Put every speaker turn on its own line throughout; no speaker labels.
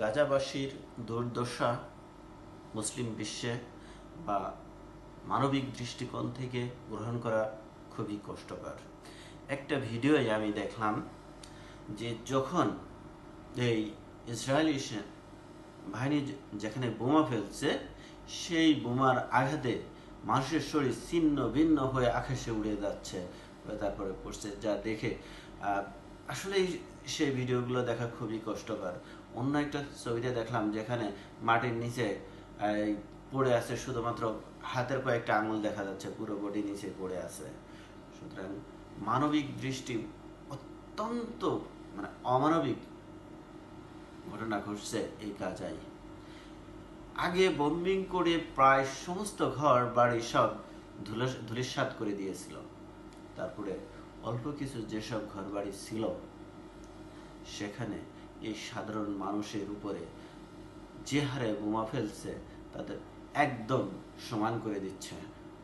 গাজাবাসীর দুর্দশা মুসলিম বিশ্বে বা মানবিক দৃষ্টিকোণ থেকে গ্রহণ করা খুবই কষ্টকর। একটা ভিডিওয়ে আমি দেখলাম যে যখন এই ইসরায়েলি বাহিনী যেখানে বোমা ফেলছে, সেই বোমার আঘাতে মানুষের শরীর ছিন্ন ভিন্ন হয়ে আকাশে উড়ে যাচ্ছে তারপরে পড়ছে। যা দেখে আসলে সেই ভিডিওগুলো দেখা খুবই কষ্টকর। অন্য একটা ছবিতে দেখলাম যেখানে মাটির নিচে পড়ে আছে শুধুমাত্র হাতের কয়েকটা আঙুল দেখা যাচ্ছে, পুরো বডি নিচে পড়ে আছে। সুতরাং মানবিক দৃষ্টি অত্যন্ত মানে অমানবিক ঘটনা ঘটছে এই গাজায় আগে বোম্বিং করে প্রায় সমস্ত ঘর, বাড়ি সব ধুলো- ধূলিসাৎ করে দিয়েছিল। তারপরে অল্প কিছু যেসব ঘর বাড়ি ছিল, সেখানে এই সাধারণ মানুষের উপরে যে হারে বোমা ফেলছে, তাদের একদম সমান করে দিচ্ছে।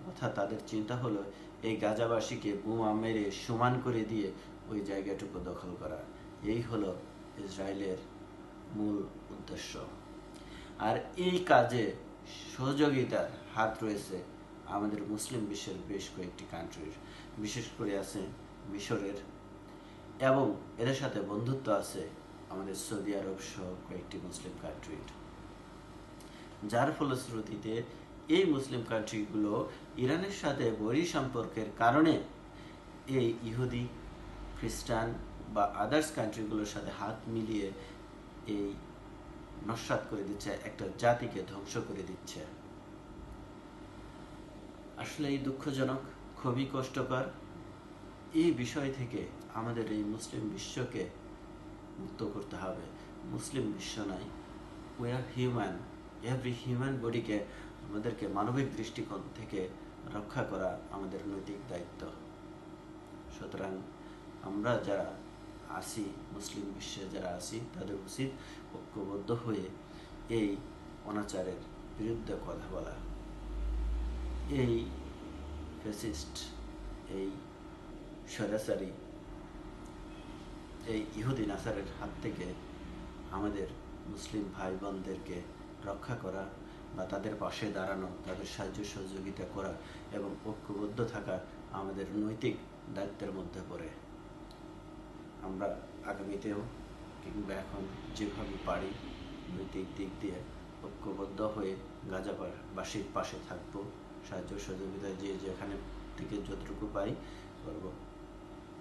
অর্থাৎ তাদের চিন্তা হলো, এই গাজাবাসীকে বোমা মেরে সমান করে দিয়ে ওই জায়গাটুকু দখল করা। এই হলো ইসরায়েলের মূল উদ্দেশ্য। আর এই কাজে সহযোগিতার হাত রয়েছে আমাদের মুসলিম বিশ্বের বেশ কয়েকটি কান্ট্রির বিশেষ করে আছে মিশরের। এবং এদের সাথে বন্ধুত্ব আছে আমাদের সৌদি আরব সহ কয়েকটি মুসলিম কান্ট্রির যার ফলশ্রুতিতে এই মুসলিম কান্ট্রিগুলো ইরানের সাথে বৈরী সম্পর্কের কারণে এই ইহুদি, খ্রিস্টান বা আদার্স কান্ট্রিগুলোর সাথে হাত মিলিয়ে এই নস্বাত করে দিচ্ছে, একটা জাতিকে ধ্বংস করে দিচ্ছে। আসলে এই দুঃখজনক, খুবই কষ্টকর। এই বিষয় থেকে আমাদের এই মুসলিম বিশ্বকে মুক্ত করতে হবে। মুসলিম বিশ্ব নয় we are human every human বডিকে আমাদেরকে মানবিক দৃষ্টিকোণ থেকে রক্ষা করা আমাদের নৈতিক দায়িত্ব। সুতরাং আমরা যারা আসি, মুসলিম বিশ্বে যারা আছি তাদের উচিত ঐক্যবদ্ধ হয়ে এই অনাচারের বিরুদ্ধে কথা বলা। এই ফেসিস্ট এই স্বৈরাচারী এই ইহুদি নাসারের হাত থেকে আমাদের মুসলিম ভাই বোনদেরকে রক্ষা করা বা তাদের পাশে দাঁড়ানো, তাদের সাহায্য সহযোগিতা করা এবং ঐক্যবদ্ধ থাকা আমাদের নৈতিক দায়িত্বের মধ্যে পড়ে। আমরা আগামীতেও কিংবা এখন যেভাবে পারি নৈতিক দিক দিয়ে ঐক্যবদ্ধ হয়ে গাজাবাসীর পাশে থাকব, সাহায্য সহযোগিতা যে যেখানে থেকে যতটুকু পাই করব।